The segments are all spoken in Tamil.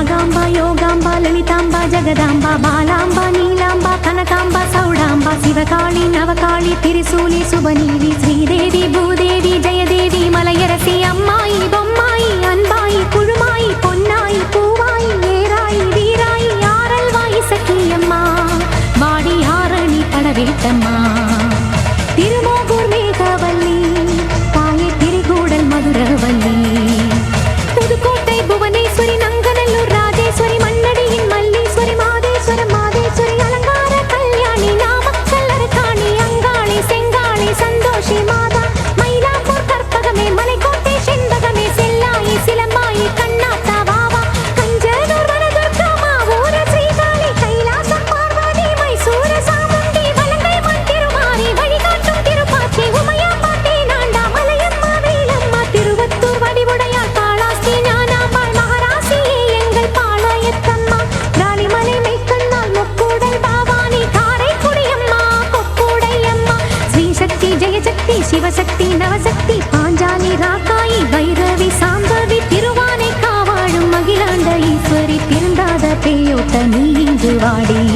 నాగాంబ యోగాంబ లలితాంబ జగదాంబ బాలాంబ నీలాంబ కనకాంబ సౌడాంబ శివకాళి నవకాళి తిరుసూలి సుబనీవి శ్రీదేవి భూదేవి జయదేవి మలయరసి అమ్మాయి బొమ్మాయి అన్బాయి சிவசக்தி நவசக்தி பாஞ்சாலி ராக்காயி வைரவி சாம்பவி திருவானை காவாடும் மகிழாண்ட ஈஸ்வரி திருந்தாத பேயோட்ட நீ இன்று வாடி.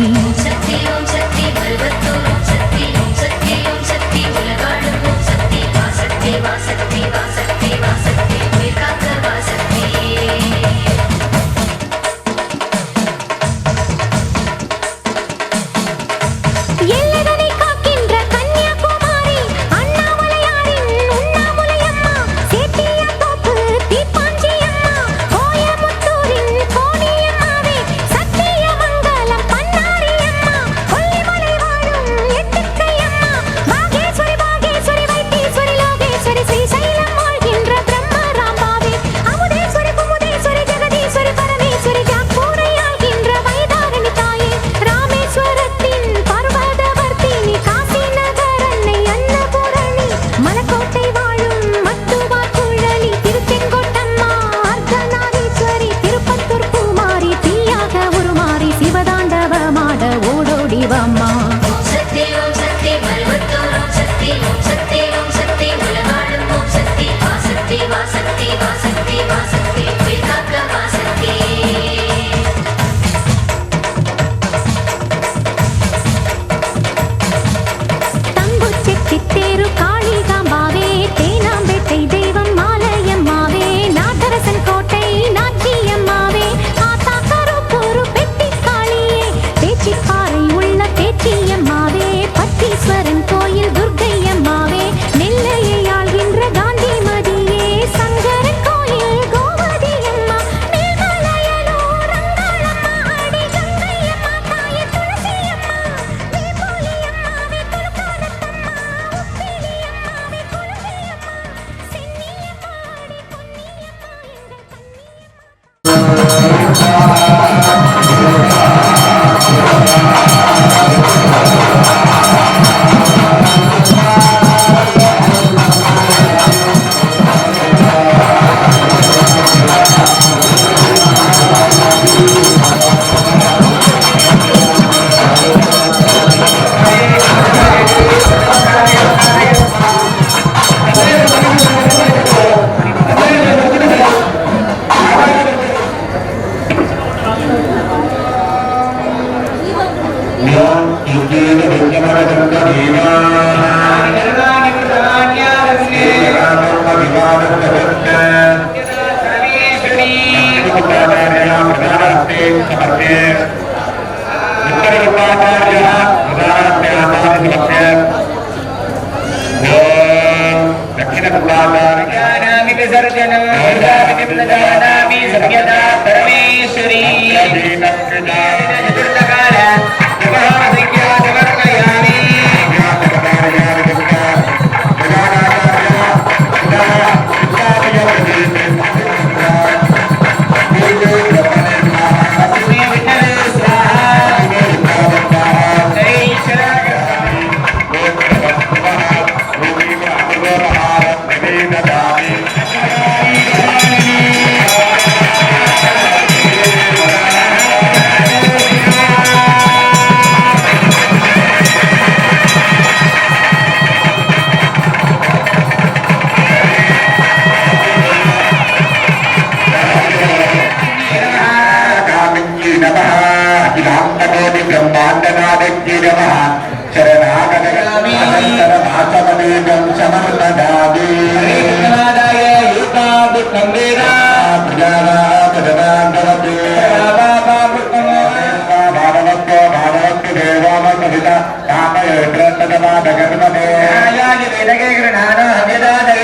ಹರಿತ ಕಾಮಯೋಟ್ರತವಾದ ಕರ್ಮದೇ ಆಯಾಗಿ ವೇದಗೆ ಗೃಹಾನ ಹವಿದಾದೇ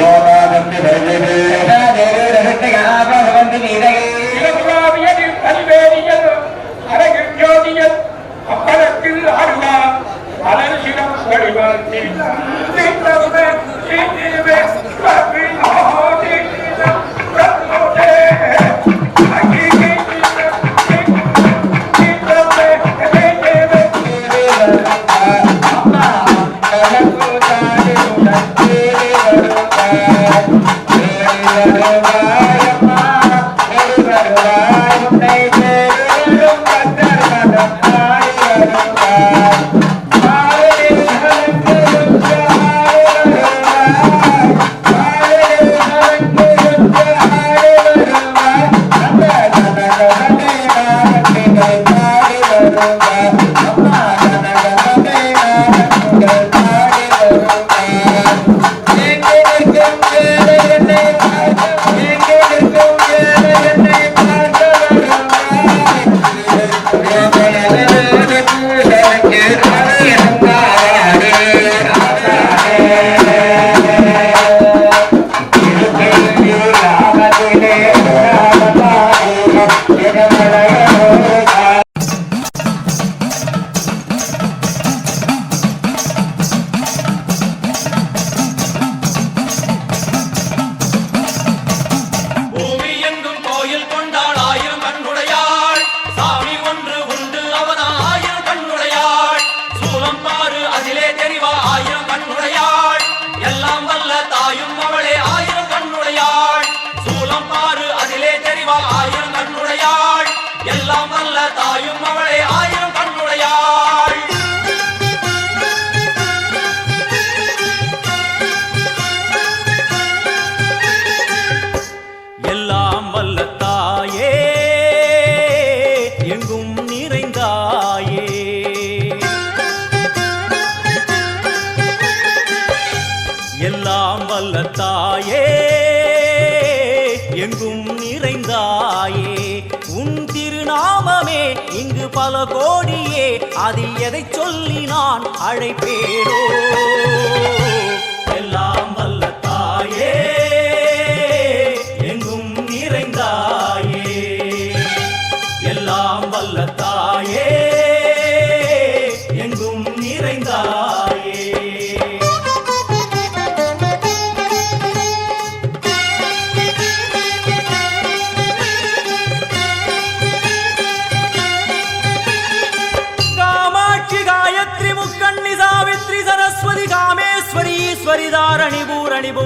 ಗೋಪಾದಂತೆ ಬರಲಿದೆ ದೇವೇ ರಹಸ್ಯ ಗಾಪ ಭವಂತಿ ನೀರಗೆ இலகுலாவியல் பல்வேறியல் அழகில் ஜோதியல் அப்பழத்தில் அருளா அலர் சிலம் வடிவாந்தி கோடியே அதில் எதை சொல்லி நான் அழைப்பேனோ? எல்லாம் வல்ல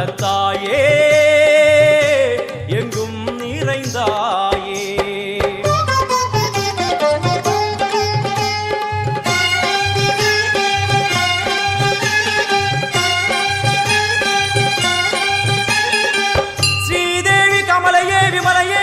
வளர்த்தாயே எங்கும் நிறைந்தாயே. ஸ்ரீதேவி கமலையே விமலையே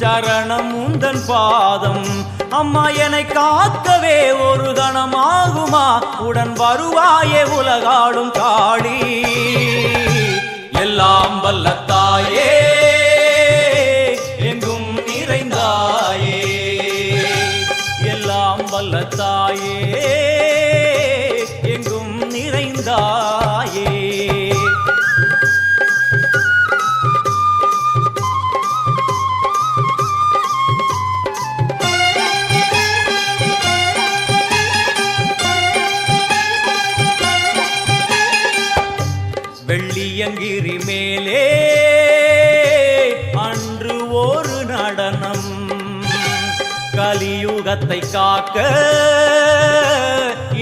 சரணம் உந்தன் பாதம். அம்மா என்னை காக்கவே ஒரு கணமாகுமா? உடன் வருவாயே உலகாடும் காளி எல்லாம் வல்ல கலியுகத்தை காக்க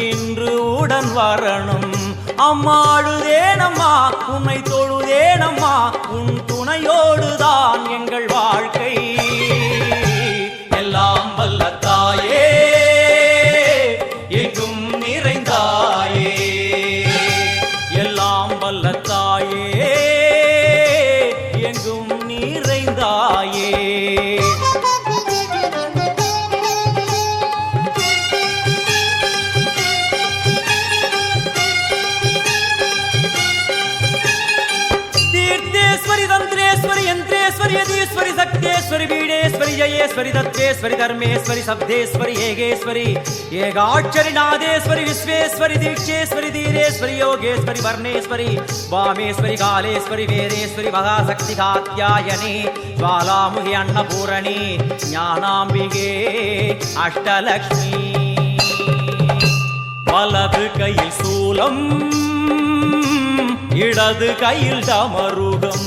இன்று உடன் வரணும். அம்மாடுதேனம்மா உன்னை தொழுதேனம்மா உன் துணையோடுதான் எங்கள் வாழ்க்கை. பீடேஸ்வரி ஜயேஸ்வரி தத்ரேஸ்வரி தர்மேஸ்வரி சப்தேஸ்வரி ஏகேஸ்வரி. ஏகாட்சரி நாதேஸ்வரி விஸ்வேஸ்வரி தீட்சேஸ்வரி தீரேஸ்வரி யோகேஸ்வரி வர்ணேஸ்வரி. வாமேஸ்வரி காலேஸ்வரி வேரேஸ்வரி மகாசக்தி காத்யாயனி ஜுவாலாமுகி அன்னபூரணி ஞானாம்பிகே அஷ்டலக்ஷ்மி. வலது கையில் சூலம் இடது கையில் டமருகம்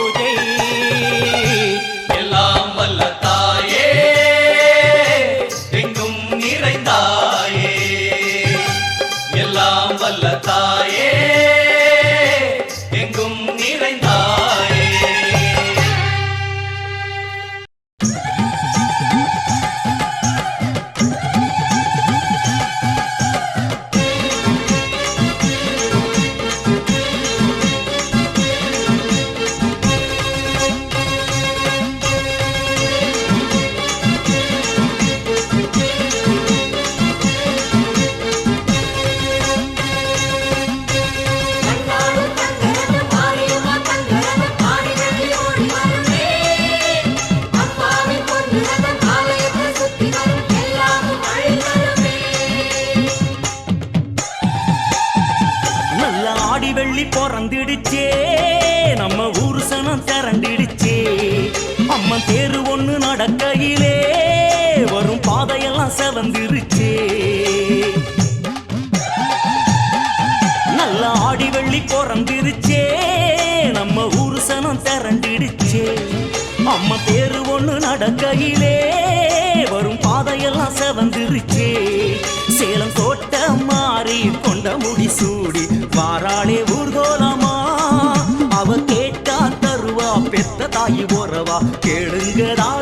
வெள்ளி நம்ம ஊரு சனம் திரண்டிடுச்சே அம்மா தேரு ஒண்ணு நடக்கையிலே. வரும் பாதையெல்லாம் செவந்துருச்சே. சேலம் கோட்ட மாறி கொண்ட முடி சூடி வாராளே ஊர்கோலமா. அவ கேட்டா தருவா பெத்த தாயி உறவா கேளுங்கடா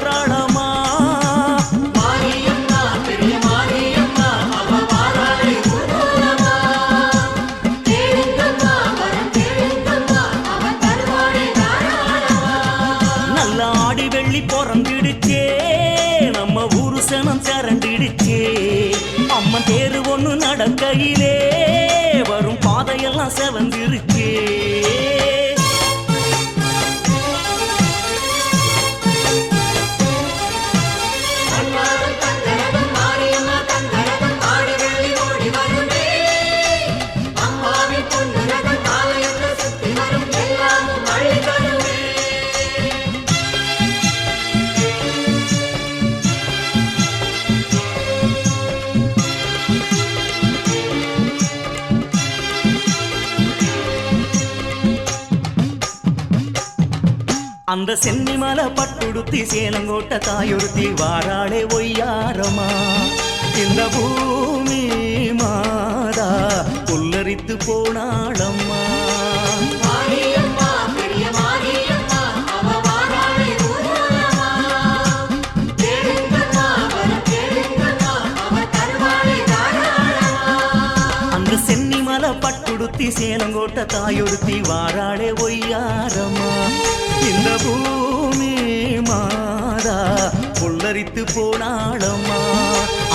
அந்த சென்னிமலை பட்டுடுத்தி சேலங்கோட்ட தாயொருத்தி வாராளே ஒய்யாரமா இந்த பூமி மாதா புல்லரித்து போனாளம்மா. அந்த சென்னிமலை பட்டுடுத்தி சேலங்கோட்ட தாயொருத்தி வாராளே ஒய்யாரமா இந்த பூமி மாதா புல்லரித்து போனாளம்மா.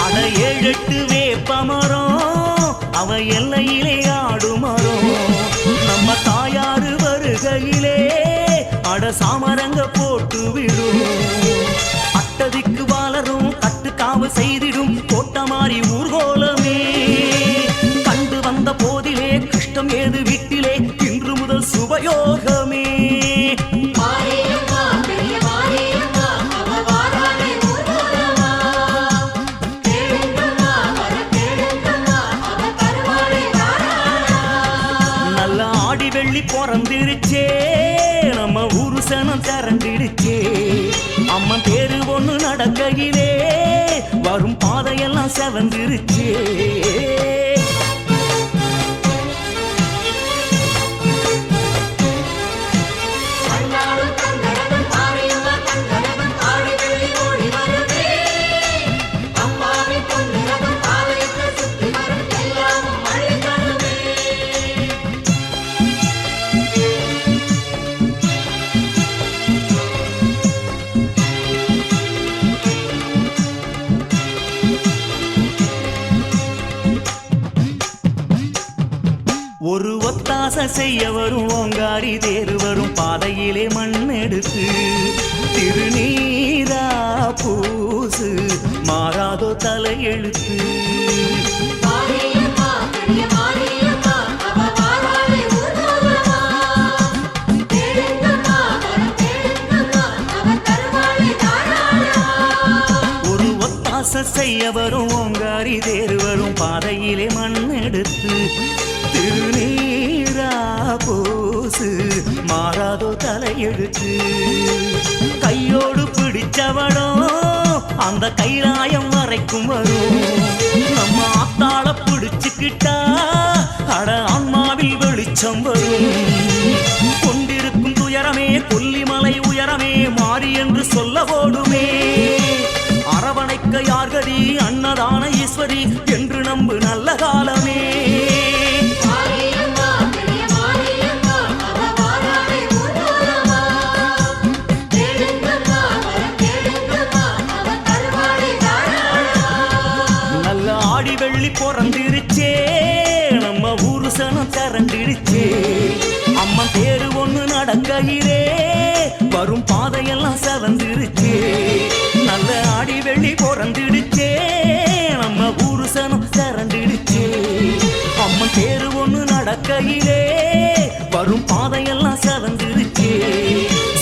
அட ஏழெட்டு வேப்பமரம் அவ எல்லையிலே ஆடுமரம் நம்ம தாயாறு வருகையிலே அட சாமரங்க போட்டு விடும். அட்டதிக்கு வாளரும் கட்டுக்காவு செய்திடும். வெள்ளி பிறந்திருச்சே. நம்ம ஊரு சனம் திரண்டிடுச்சே அம்மன் தேரு ஒன்று நடக்கையிலே. வரும் பாதையெல்லாம் செவந்திருச்சே. செய்ய வரும் ஓங்காரி தேரு வரும் பாதையிலே மண் எடுத்து திருநீரா பூசு மாறாதோ தலையெழுத்து. செய்ய வரும் ஓங்காரி அவ தலையெழுத்து கையோடு பிடிச்சவனோ அந்த கைலாயம் வரைக்கும் வரும். நம்ம ஆத்தாள பிடிச்சுக்கிட்டா அட ஆன்மாவில் வெளிச்சம் வரும். கொண்டிருக்கும் துயரமே கொல்லிமலை உயரமே மாறி என்று சொல்ல ஓடுமே அரவணைக்க யார்கதி அன்னதான ஈஸ்வரி என்று நம்பு நல்ல காலம். வரும் பாதையெல்லாம் செவந்துருச்சு. நல்ல ஆடி வெள்ளி பிறந்துடுச்சே. நம்ம ஊரு சனம் திறந்துடுச்சே அம்மன் தேரு ஒன்று நடக்கையிலே. வரும் பாதையெல்லாம் செவந்துருச்சு.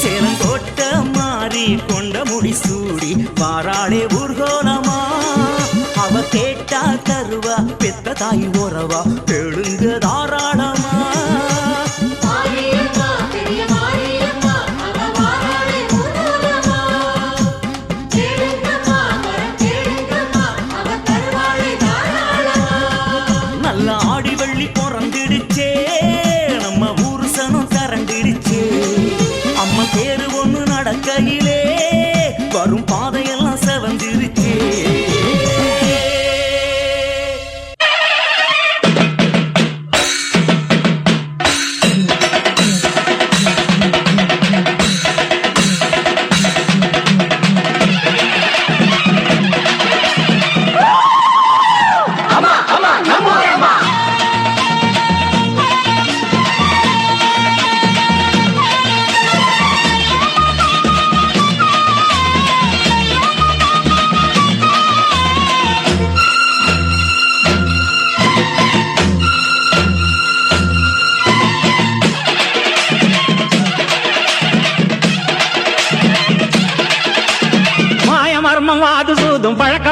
சேலங்கோட்ட மாறி கொண்ட முடி சூடி வாராளே ஊர்கோலமா. அவ கேட்டா தருவா பெத்த தாய் உறவா தெழுங்க தாராளமா.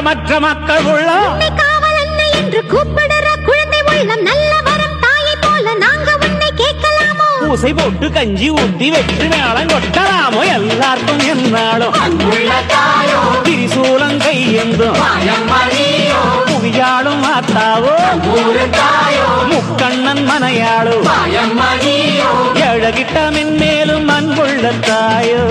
தரமற்ற மக்கள் உள்ளம் காவல் அன்னை என்று கூப்பிடுற குழந்தை உள்ளம் நல்ல வரம் தாயை போல நாங்க உன்னை கேட்கலாமோ? பூசை போட்டு கஞ்சி ஊட்டி வெற்றி மேளம் கொட்டலாமோ எல்லாருக்கும் என்னாலும். திரிசூலங்கை என்றும். புவியாளும் ஆத்தாவோ? முக்கண்ணன் மனையாளோ? அழகிட்ட மென்மேலும் அன்புள்ள தாயோ?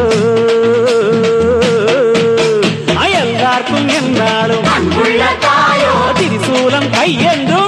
白い、エ。